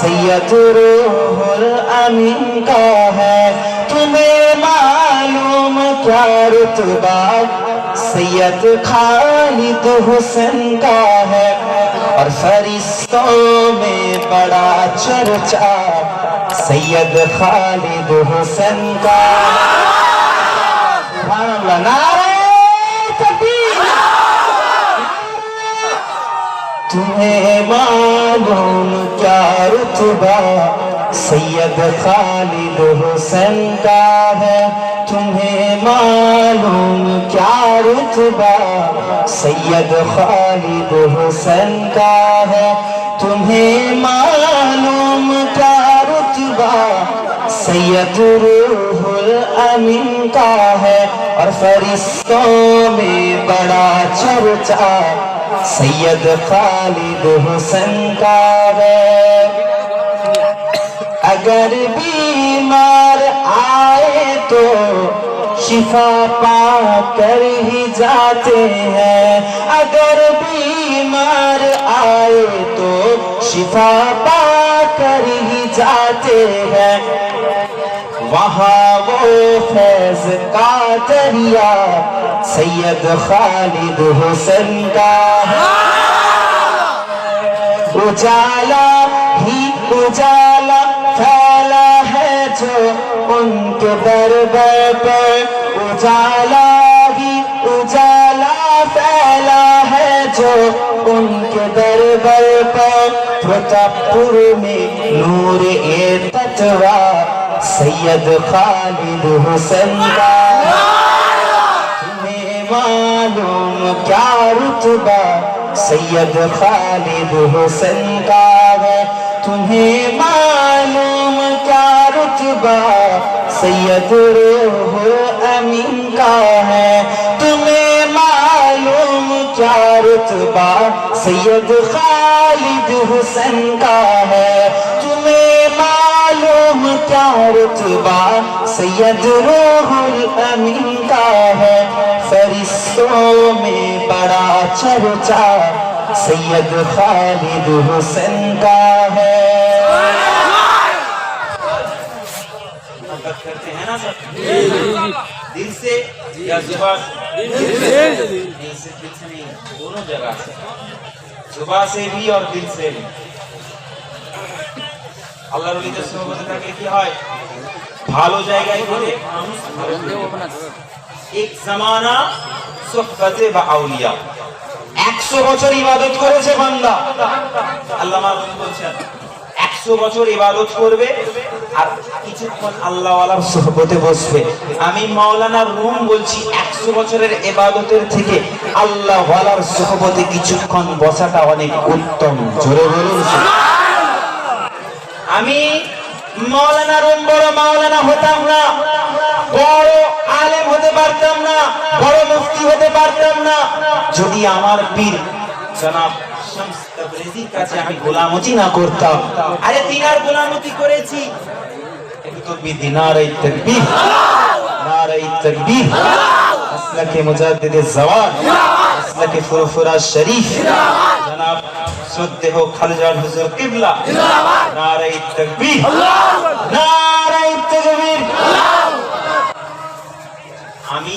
سید روح الامین کا ہے۔ تمہیں معلوم کیا رتبہ؟ سید خالد حسن کا ہے۔ اور فرشتوں میں بڑا چرچا۔ سید خالد حسن کا۔ تمہیں معلوم کیا رتبہ سید خالد حسن کا ہے۔ تمہیں معلوم کیا رتبہ سید خالد حسن کا ہے۔ تمہیں معلوم کیا رتبہ سید روح الامین کا ہے۔ اور فرشتوں میں بڑا چرچا سید خالد حسن کا ہے۔ اگر بیمار آئے تو شفا پا کر ہی جاتے ہیں۔ اگر بیمار آئے تو شفا پا کر ہی جاتے ہیں۔ وہاں وہ فیض کا دریا سید خالد حسن کا اجالا ہی اجالا پھیلا ہے جو ان کے دربار پر اجالا ہی اجالا پھیلا ہے جو ان کے دربار پر پرتاپور میں نور اے تتوا سید خالد حسن کا معلوم کیا رتبہ سید خالد حسن کا ہے۔ تمہیں معلوم کیا رتبہ سید روح امین کا ہے۔ تمہیں معلوم کیا رتبہ سید خالد حسن کا ہے۔ تمہیں معلوم کیا رتبہ سید روح الامین کا ہے میں بڑا چرچا، سید خالد حسین کا ہے۔ دل سے یا زبان سے دل سے دل سے نہیں دونوں جگہ سے زبان سے بھی اور دل سے بھی আল্লাহর ওলিদের সহবতে থাকলে কি হয় ভালো সোহবতে বা আউলিয়া। একশো বছর ইবাদত করেছে বান্দা। আল্লাহ বলছেন, একশো বছর ইবাদত করবে আর কিছুক্ষণ আল্লাহওয়ালার সোহবতে বসবে। আমি মাওলানা রুম বলছি, একশো বছরের এবাদতের থেকে আল্লাহওয়ালার সোহবতে কিছুক্ষণ বসাটা অনেক উত্তম। জোরে বলুন। আমি মাওলানা রুম বড় মাওলানা হতাম না। না বড় মুফতি হতে পারতাম না। যদি আমার পীর জনাব কাছে আমি গোলামতি না করতাম। আরে দিনার গোলামতি করেছি। তুমি দিনারে তাকবীর। নারে তাকবীর। আসলাকে মুজাদ্দিদে জওয়ান। আসলাকে ফুরফুরা শরীফ। জনাব সদ্দেহ খালেজান হুজুর কিবলা। নারাই তাকবীর। নারাই তাকবীর। আমি